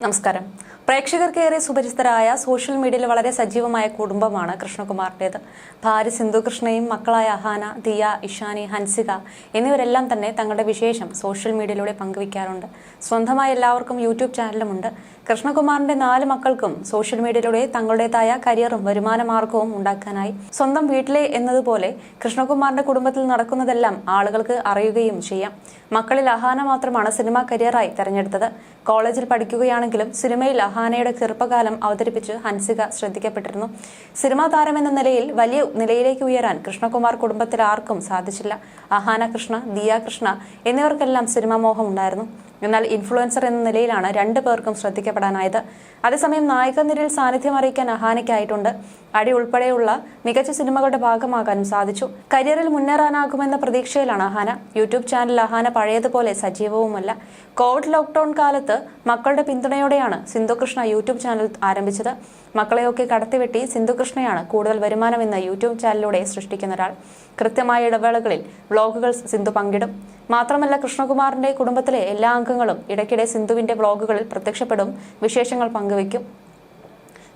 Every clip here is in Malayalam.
നമസ്കാരം. പ്രേക്ഷകർക്കേറെ സുപരിചിതരായ സോഷ്യൽ മീഡിയയിൽ വളരെ സജീവമായ കുടുംബമാണ് കൃഷ്ണകുമാറിന്റേത് ഭാര്യ സിന്ധു കൃഷ്ണയും മക്കളായ അഹാന ദിയ ഇഷാനി ഹൻസിക എന്നിവരെല്ലാം തന്നെ തങ്ങളുടെ വിശേഷം സോഷ്യൽ മീഡിയയിലൂടെ പങ്കുവയ്ക്കാറുണ്ട്. സ്വന്തമായി എല്ലാവർക്കും യൂട്യൂബ് ചാനലുമുണ്ട്. കൃഷ്ണകുമാറിന്റെ നാല് മക്കൾക്കും സോഷ്യൽ മീഡിയയിലൂടെ തങ്ങളുടേതായ കരിയറും വരുമാന മാർഗവും ഉണ്ടാക്കാനായി സ്വന്തം വീട്ടിലെ എന്നതുപോലെ കൃഷ്ണകുമാറിന്റെ കുടുംബത്തിൽ നടക്കുന്നതെല്ലാം ആളുകൾക്ക് അറിയുകയും ചെയ്യാം. മക്കളിൽ അഹാന മാത്രമാണ് സിനിമാ കരിയറായി തെരഞ്ഞെടുത്തത്. കോളേജിൽ പഠിക്കുകയാണെങ്കിലും സിനിമയിൽ അഹാനയുടെ ചെറുപ്പകാലം അവതരിപ്പിച്ച് ഹൻസിക ശ്രദ്ധിക്കപ്പെട്ടിരുന്നു. സിനിമാ എന്ന നിലയിൽ വലിയ നിലയിലേക്ക് ഉയരാൻ കൃഷ്ണകുമാർ കുടുംബത്തിൽ ആർക്കും സാധിച്ചില്ല. അഹാന കൃഷ്ണ ദിയ കൃഷ്ണ എന്നിവർക്കെല്ലാം സിനിമാ മോഹം ഉണ്ടായിരുന്നു എന്നാൽ ഇൻഫ്ലുവൻസർ എന്ന നിലയിലാണ് രണ്ടു പേർക്കും ശ്രദ്ധിക്കപ്പെടാനായത്. അതേസമയം നായക നിരയിൽ സാന്നിധ്യം അറിയിക്കാൻ അഹാനയ്ക്കായിട്ടുണ്ട് അടി ഉൾപ്പെടെയുള്ള മികച്ച സിനിമകളുടെ ഭാഗമാകാനും സാധിച്ചു. കരിയറിൽ മുന്നേറാനാകുമെന്ന പ്രതീക്ഷയിലാണ് അഹാന. യൂട്യൂബ് ചാനൽ അഹാന പഴയതുപോലെ സജീവവുമല്ല. കോവിഡ് ലോക്ക്ഡൌൺ കാലത്ത് മക്കളുടെ പിന്തുണയോടെയാണ് സിന്ധുകൃഷ്ണ യൂട്യൂബ് ചാനൽ ആരംഭിച്ചത്. മക്കളെയൊക്കെ കടത്തിവെട്ടി സിന്ധുകൃഷ്ണയാണ് കൂടുതൽ വരുമാനമെന്ന് യൂട്യൂബ് ചാനലിലൂടെ സൃഷ്ടിക്കുന്ന ഒരാൾ. കൃത്യമായ ഇടവേളകളിൽ വ്ളോഗുകൾ സിന്ധു പങ്കിടും. മാത്രമല്ല കൃഷ്ണകുമാറിന്റെ കുടുംബത്തിലെ എല്ലാ അംഗങ്ങളും ഇടയ്ക്കിടെ സിന്ധുവിന്റെ വ്ളോഗുകളിൽ പ്രത്യക്ഷപ്പെടും വിശേഷങ്ങൾ പങ്കുവയ്ക്കും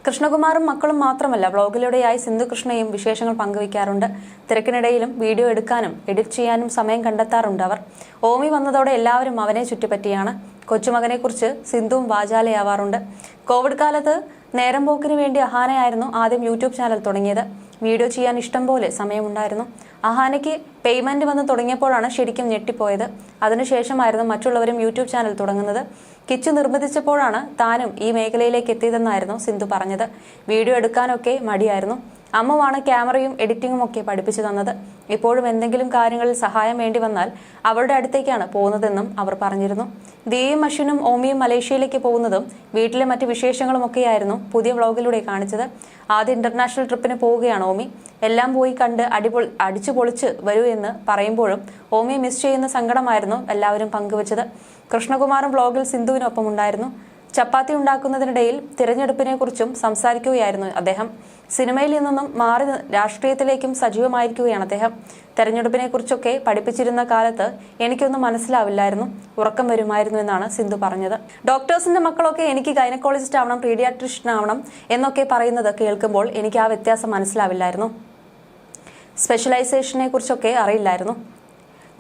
കൃഷ്ണകുമാറും മക്കളും മാത്രമല്ല വ്ളോഗിലൂടെയായി സിന്ധു കൃഷ്ണയും വിശേഷങ്ങൾ പങ്കുവയ്ക്കാറുണ്ട് തിരക്കിനിടയിലും വീഡിയോ എടുക്കാനും എഡിറ്റ് ചെയ്യാനും സമയം കണ്ടെത്താറുണ്ട് അവർ. ഓമി വന്നതോടെ എല്ലാവരും അവനെ ചുറ്റിപ്പറ്റിയാണ്. കൊച്ചുമകനെക്കുറിച്ച് സിന്ധുവും വാചാലയാവാറുണ്ട്. കോവിഡ് കാലത്ത് നേരം പോക്കിന് വേണ്ടി അഹാനയായിരുന്നു ആദ്യം യൂട്യൂബ് ചാനൽ തുടങ്ങിയത്. വീഡിയോ ചെയ്യാൻ ഇഷ്ടം പോലെ സമയമുണ്ടായിരുന്നു. അഹാനയ്ക്ക് പേയ്മെന്റ് വന്ന് തുടങ്ങിയപ്പോഴാണ് ശരിക്കും ഞെട്ടിപ്പോയത്. അതിനുശേഷമായിരുന്നു മറ്റുള്ളവരും യൂട്യൂബ് ചാനൽ തുടങ്ങുന്നത്. കിച്ചു നിർബന്ധിച്ചപ്പോഴാണ് താനും ഈ മേഖലയിലേക്ക് എത്തിയതെന്നായിരുന്നു സിന്ധു പറഞ്ഞത്. വീഡിയോ എടുക്കാനൊക്കെ മടിയായിരുന്നു. അമ്മമാണ് ക്യാമറയും എഡിറ്റിങ്ങും ഒക്കെ പഠിപ്പിച്ചു തന്നത്. ഇപ്പോഴും എന്തെങ്കിലും കാര്യങ്ങളിൽ സഹായം വേണ്ടി വന്നാൽ അവരുടെ അടുത്തേക്കാണ് പോകുന്നതെന്നും അവർ പറഞ്ഞിരുന്നു. ദിയയും അശ്വിനും ഓമിയും മലേഷ്യയിലേക്ക് പോകുന്നതും വീട്ടിലെ മറ്റ് വിശേഷങ്ങളും ഒക്കെയായിരുന്നു പുതിയ വ്ളോഗിലൂടെ കാണിച്ചത്. ആദ്യ ഇന്റർനാഷണൽ ട്രിപ്പിന് പോവുകയാണ് ഓമി. എല്ലാം പോയി കണ്ട് അടിപൊളി അടിച്ചു പൊളിച്ച് വരൂ എന്ന് പറയുമ്പോഴും ഓമിയെ മിസ് ചെയ്യുന്ന സങ്കടമായിരുന്നു എല്ലാവരും പങ്കുവച്ചത്. കൃഷ്ണകുമാറും വ്ളോഗിൽ സിന്ധുവിനൊപ്പം ഉണ്ടായിരുന്നു. ചപ്പാത്തി ഉണ്ടാക്കുന്നതിനിടയിൽ തിരഞ്ഞെടുപ്പിനെ കുറിച്ചും സംസാരിക്കുകയായിരുന്നു അദ്ദേഹം. സിനിമയിൽ നിന്നും മാറി രാഷ്ട്രീയത്തിലേക്കും സജീവമായിരിക്കുകയാണ് അദ്ദേഹം. തെരഞ്ഞെടുപ്പിനെ കുറിച്ചൊക്കെ പഠിപ്പിച്ചിരുന്ന കാലത്ത് എനിക്കൊന്നും മനസ്സിലാവില്ലായിരുന്നു. ഉറക്കം വരുമായിരുന്നു എന്നാണ് സിന്ധു പറഞ്ഞത്. ഡോക്ടേഴ്സിന്റെ മക്കളൊക്കെ എനിക്ക് ഗൈനക്കോളജിസ്റ്റ് ആവണം പീഡിയാട്രിഷ്യൻ ആവണം എന്നൊക്കെ പറയുന്നത് കേൾക്കുമ്പോൾ എനിക്ക് ആ വ്യത്യാസം മനസ്സിലാവില്ലായിരുന്നു. സ്പെഷ്യലൈസേഷനെ കുറിച്ചൊക്കെ അറിയില്ലായിരുന്നു.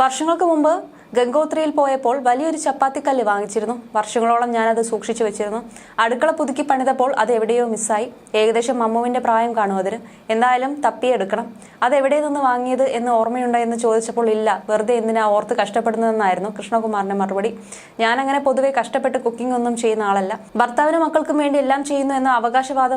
വർഷങ്ങൾക്ക് മുമ്പ് ഗംഗോത്രിയിൽ പോയപ്പോൾ വലിയൊരു ചപ്പാത്തിക്കല്ല് വാങ്ങിച്ചിരുന്നു. വർഷങ്ങളോളം ഞാനത് സൂക്ഷിച്ചു വെച്ചിരുന്നു. അടുക്കള പുതുക്കി പണിതപ്പോൾ അത് എവിടെയോ മിസ്സായി. ഏകദേശം മമ്മുവിന്റെ പ്രായം കാണും അതിന്. എന്തായാലും തപ്പിയെടുക്കണം. അത് എവിടെ നിന്ന് വാങ്ങിയത് എന്ന് ഓർമ്മയുണ്ടോ എന്ന് ചോദിച്ചപ്പോൾ ഇല്ല. വെറുതെ എന്തിനാ ഓർത്ത് കഷ്ടപ്പെടുന്നതെന്നായിരുന്നു കൃഷ്ണകുമാറിന്റെ മറുപടി. ഞാൻ അങ്ങനെ പൊതുവെ കഷ്ടപ്പെട്ട് കുക്കിംഗ് ഒന്നും ചെയ്യുന്ന ആളല്ല. ഭർത്താവിനും മക്കൾക്കും വേണ്ടി എല്ലാം ചെയ്യുന്നു എന്ന അവകാശവാദ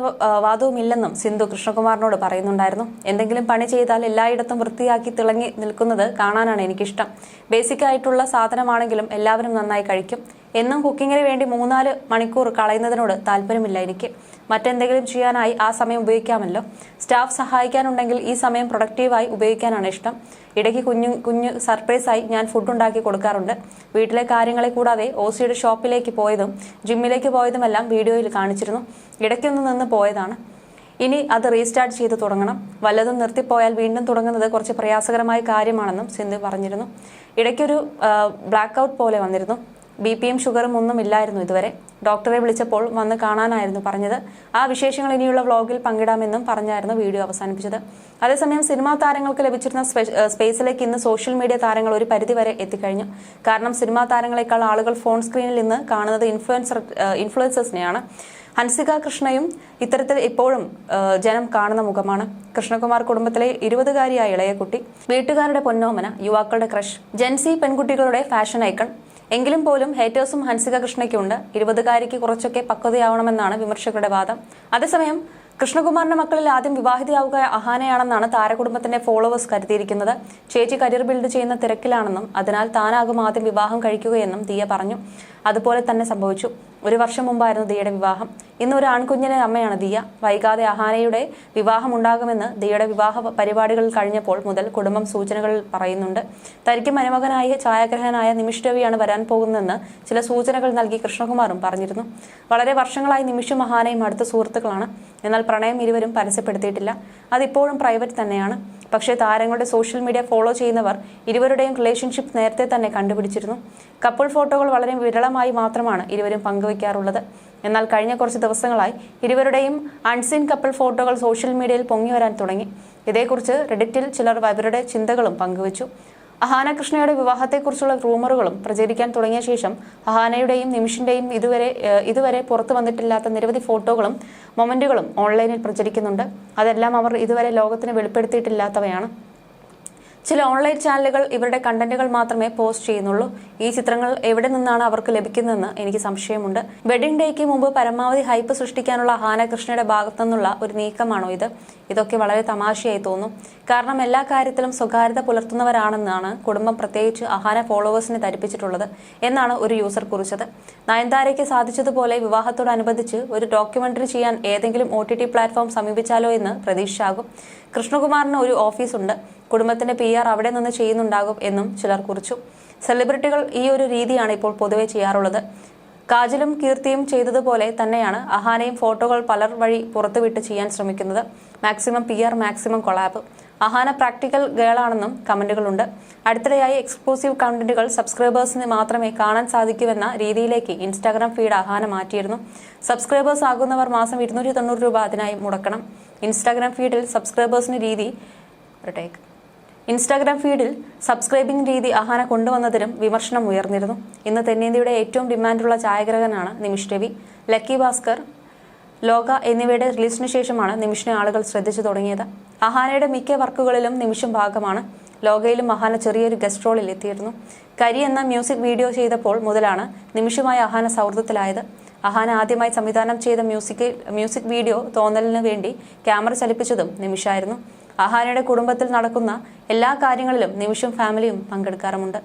വാദവും ഇല്ലെന്നും സിന്ധു കൃഷ്ണകുമാറിനോട് പറയുന്നുണ്ടായിരുന്നു. എന്തെങ്കിലും പണി ചെയ്താൽ എല്ലായിടത്തും വൃത്തിയാക്കി തിളങ്ങി നിൽക്കുന്നത് കാണാനാണ് എനിക്കിഷ്ടം. ബേസിക് ആയിട്ടുള്ള സാധനമാണെങ്കിലും എല്ലാവരും നന്നായി കഴിക്കും. എന്നും കുക്കിങ്ങിന് വേണ്ടി മൂന്നാൽ മണിക്കൂർ കളയുന്നതിനോട് താല്പര്യമില്ല എനിക്ക് മറ്റെന്തെങ്കിലും ചെയ്യാനായി ആ സമയം ഉപയോഗിക്കാമല്ലോ. സ്റ്റാഫ് സഹായിക്കാനുണ്ടെങ്കിൽ ഈ സമയം പ്രൊഡക്റ്റീവായി ഉപയോഗിക്കാനാണ് ഇഷ്ടം. ഇടയ്ക്ക് കുഞ്ഞു കുഞ്ഞു സർപ്രൈസായി ഞാൻ ഫുഡ് ഉണ്ടാക്കി കൊടുക്കാറുണ്ട്. വീട്ടിലെ കാര്യങ്ങളെ കൂടാതെ ഓസിയുടെ ഷോപ്പിലേക്ക് പോയതും ജിമ്മിലേക്ക് പോയതുമെല്ലാം വീഡിയോയിൽ കാണിച്ചിരുന്നു. ഇടയ്ക്കൊന്ന് നിന്ന് പോയതാണ്. ഇനി അത് റീസ്റ്റാർട്ട് ചെയ്ത് തുടങ്ങണം. വല്ലതും നിർത്തിപ്പോയാൽ വീണ്ടും തുടങ്ങുന്നത് കുറച്ച് പ്രയാസകരമായ കാര്യമാണെന്നും സിന്ധു പറഞ്ഞിരുന്നു. ഇടയ്ക്കൊരു ബ്ലാക്ക് ഔട്ട് പോലെ വന്നിരുന്നു. ബി പിയും ഷുഗറും ഒന്നും ഇല്ലായിരുന്നു ഇതുവരെ. ഡോക്ടറെ വിളിച്ചപ്പോൾ വന്ന് കാണാനായിരുന്നു പറഞ്ഞത്. ആ വിശേഷങ്ങൾ ഇനിയുള്ള വ്ളോഗിൽ പങ്കിടാമെന്നും പറഞ്ഞായിരുന്നു വീഡിയോ അവസാനിപ്പിച്ചത്. അതേസമയം സിനിമാ താരങ്ങൾക്ക് ലഭിച്ചിരുന്ന സ്പേസിലേക്ക് ഇന്ന് സോഷ്യൽ മീഡിയ താരങ്ങൾ ഒരു പരിധിവരെ എത്തിക്കഴിഞ്ഞു. കാരണം സിനിമാ താരങ്ങളെക്കാൾ ആളുകൾ ഫോൺ സ്ക്രീനിൽ ഇന്ന് കാണുന്നത് ഇൻഫ്ലുവൻസർ ഇൻഫ്ലുവൻസേഴ്സിനെയാണ് ഹൻസിക കൃഷ്ണയും ഇത്തരത്തിൽ ഇപ്പോഴും ജനം കാണുന്ന മുഖമാണ്. കൃഷ്ണകുമാർ കുടുംബത്തിലെ ഇരുപതുകാരിയായ ഇളയ കുട്ടി വീട്ടുകാരുടെ പൊന്നോമന യുവാക്കളുടെ ക്രഷ് ജെൻസി പെൺകുട്ടികളുടെ ഫാഷൻ ഐക്കൺ. എങ്കിലും പോലും ഹേറ്റേഴ്സും ഹൻസിക കൃഷ്ണയ്ക്കുണ്ട് ഇരുപതുകാരിക്ക് കുറച്ചൊക്കെ പക്വതയാവണമെന്നാണ് വിമർശകരുടെ വാദം. അതേസമയം കൃഷ്ണകുമാറിന്റെ മക്കളിൽ ആദ്യം വിവാഹിതയാവുക അഹാനയാണെന്നാണ് താരകുടുംബത്തിന്റെ ഫോളോവേഴ്സ് കരുതിയിരിക്കുന്നത്. ചേച്ചി കരിയർ ബിൽഡ് ചെയ്യുന്ന തിരക്കിലാണെന്നും അതിനാൽ താനാകും ആദ്യം വിവാഹം കഴിക്കുകയെന്നും ദിയ പറഞ്ഞു. അതുപോലെ തന്നെ സംഭവിച്ചു. ഒരു വർഷം മുമ്പായിരുന്നു ദിയയുടെ വിവാഹം. ഇന്ന് ഒരു ആൺകുഞ്ഞിനെ അമ്മയാണ് ദിയ. വൈകാതെ അഹാനയുടെ വിവാഹം ഉണ്ടാകുമെന്ന് ദിയയുടെ വിവാഹ പരിപാടികൾ കഴിഞ്ഞപ്പോൾ മുതൽ കുടുംബം സൂചനകൾ പറയുന്നുണ്ട്. തനിക്ക് മരുമകനായ ഛായാഗ്രഹനായ നിമിഷ് രവിയാണ് വരാൻ പോകുന്നതെന്ന് ചില സൂചനകൾ നൽകി കൃഷ്ണകുമാറും പറഞ്ഞിരുന്നു. വളരെ വർഷങ്ങളായി നിമിഷും അഹാനയും അടുത്ത സുഹൃത്തുക്കളാണ്. എന്നാൽ പ്രണയം ഇരുവരും പരസ്യപ്പെടുത്തിയിട്ടില്ല. അതിപ്പോഴും പ്രൈവറ്റ് തന്നെയാണ്. പക്ഷേ താരങ്ങളുടെ സോഷ്യൽ മീഡിയ ഫോളോ ചെയ്യുന്നവർ ഇരുവരുടെയും റിലേഷൻഷിപ്പ് നേരത്തെ തന്നെ കണ്ടുപിടിച്ചിരുന്നു. കപ്പിൾ ഫോട്ടോകൾ വളരെ വിരളമായി മാത്രമാണ് ഇരുവരും പങ്കുവയ്ക്കാറുള്ളത്. എന്നാൽ കഴിഞ്ഞ കുറച്ച് ദിവസങ്ങളായി ഇരുവരുടെയും അൺസീൻ കപ്പിൾ ഫോട്ടോകൾ സോഷ്യൽ മീഡിയയിൽ പൊങ്ങി വരാൻ തുടങ്ങി. ഇതേക്കുറിച്ച് റെഡിറ്റിൽ ചിലർ അവരുടെ ചിന്തകളും പങ്കുവച്ചു. അഹാന കൃഷ്ണയുടെ വിവാഹത്തെക്കുറിച്ചുള്ള റൂമറുകളും പ്രചരിക്കാൻ തുടങ്ങിയ ശേഷം അഹാനയുടെയും നിമിഷിന്റെയും ഇതുവരെ ഇതുവരെ പുറത്തു വന്നിട്ടില്ലാത്ത നിരവധി ഫോട്ടോകളും മൊമെന്റുകളും ഓൺലൈനിൽ പ്രചരിക്കുന്നുണ്ട്. അതെല്ലാം അവർ ഇതുവരെ ലോകത്തിന് വെളിപ്പെടുത്തിയിട്ടില്ലാത്തവയാണ്. ചില ഓൺലൈൻ ചാനലുകൾ ഇവരുടെ കണ്ടന്റുകൾ മാത്രമേ പോസ്റ്റ് ചെയ്യുന്നുള്ളൂ. ഈ ചിത്രങ്ങൾ എവിടെ നിന്നാണ് അവർക്ക് ലഭിക്കുന്നതെന്ന് എനിക്ക് സംശയമുണ്ട്. വെഡിംഗ് ഡേക്ക് മുമ്പ് പരമാവധി ഹൈപ്പ് സൃഷ്ടിക്കാനുള്ള ഹാനകൃഷ്ണയുടെ ഭാഗത്തു നിന്നുള്ള ഒരു നീക്കമാണോ ഇത്? ഇതൊക്കെ വളരെ തമാശയായി തോന്നും. കാരണം എല്ലാ കാര്യത്തിലും സ്വകാര്യത പുലർത്തുന്നവരാണെന്നാണ് കുടുംബം പ്രത്യേകിച്ച് അഹാന ഫോളോവേഴ്സിനെ ധരിപ്പിച്ചിട്ടുള്ളത് എന്നാണ് ഒരു യൂസർ കുറിച്ചത്. നയൻതാരയ്ക്ക് സാധിച്ചതുപോലെ വിവാഹത്തോടനുബന്ധിച്ച് ഒരു ഡോക്യുമെന്ററി ചെയ്യാൻ ഏതെങ്കിലും ഒ ടി ടി പ്ലാറ്റ്ഫോം സമീപിച്ചാലോ എന്ന് പ്രതീക്ഷയാകും. കൃഷ്ണകുമാറിന് ഒരു ഓഫീസുണ്ട്. കുടുംബത്തിന്റെ പി ആർ അവിടെ നിന്ന് ചെയ്യുന്നുണ്ടാകും എന്നും ചിലർ കുറിച്ചു. സെലിബ്രിറ്റികൾ ഈ ഒരു രീതിയാണ് ഇപ്പോൾ പൊതുവെ ചെയ്യാറുള്ളത്. കാജലും കീർത്തിയും ചെയ്തതുപോലെ തന്നെയാണ് അഹാനയും ഫോട്ടോകൾ പലർ വഴി പുറത്തുവിട്ട് ചെയ്യാൻ ശ്രമിക്കുന്നത്. Maximum P R maximum collab Ahaana practical ഗേളാണെന്നും കമന്റുകളുണ്ട്. അടുത്തിടെയായി എക്സ്ക്ലൂസീവ് കണ്ടന്റുകൾ സബ്സ്ക്രൈബേഴ്സിന് മാത്രമേ കാണാൻ സാധിക്കൂവെന്ന രീതിയിലേക്ക് ഇൻസ്റ്റാഗ്രാം ഫീഡ് അഹാന മാറ്റിയിരുന്നു. സബ്സ്ക്രൈബേഴ്സ് ആകുന്നവർ മാസം ഇരുന്നൂറ്റി തൊണ്ണൂറ് രൂപ അതിനായി മുടക്കണം. ഇൻസ്റ്റാഗ്രാം ഫീഡിൽ സബ്സ്ക്രൈബേഴ്സിന് രീതി. ടേക്ക് ഇൻസ്റ്റാഗ്രാം ഫീഡിൽ സബ്സ്ക്രൈബിംഗ് രീതി അഹാന കൊണ്ടുവന്നതിനും വിമർശനം ഉയർന്നിരുന്നു. ഇന്ന് തെന്നിന്ത്യയുടെ ഏറ്റവും ഡിമാൻഡുള്ള ഛായാഗ്രഹനാണ് നിമിഷ് രവി. ലക്കി ഭാസ്കർ ലോക എന്നിവയുടെ റിലീസിന് ശേഷമാണ് നിമിഷിനെ ആളുകൾ ശ്രദ്ധിച്ചു തുടങ്ങിയത്. അഹാനയുടെ മിക്ക വർക്കുകളിലും നിമിഷം ഭാഗമാണ്. ലോകയിലും അഹാന ചെറിയൊരു ഗസ്റ്റ് റോളിൽ എത്തിയിരുന്നു. കരി എന്ന മ്യൂസിക് വീഡിയോ ചെയ്തപ്പോൾ മുതലാണ് നിമിഷമായ അഹാന സൗഹൃദത്തിലായത്. അഹാന ആദ്യമായി സംവിധാനം ചെയ്ത മ്യൂസിക് മ്യൂസിക് വീഡിയോ തോന്നലിന് വേണ്ടി ക്യാമറ ചലിപ്പിച്ചതും നിമിഷായിരുന്നു. അഹാനയുടെ കുടുംബത്തിൽ നടക്കുന്ന എല്ലാ കാര്യങ്ങളിലും നിമിഷം ഫാമിലിയും പങ്കെടുക്കാറുമുണ്ട്.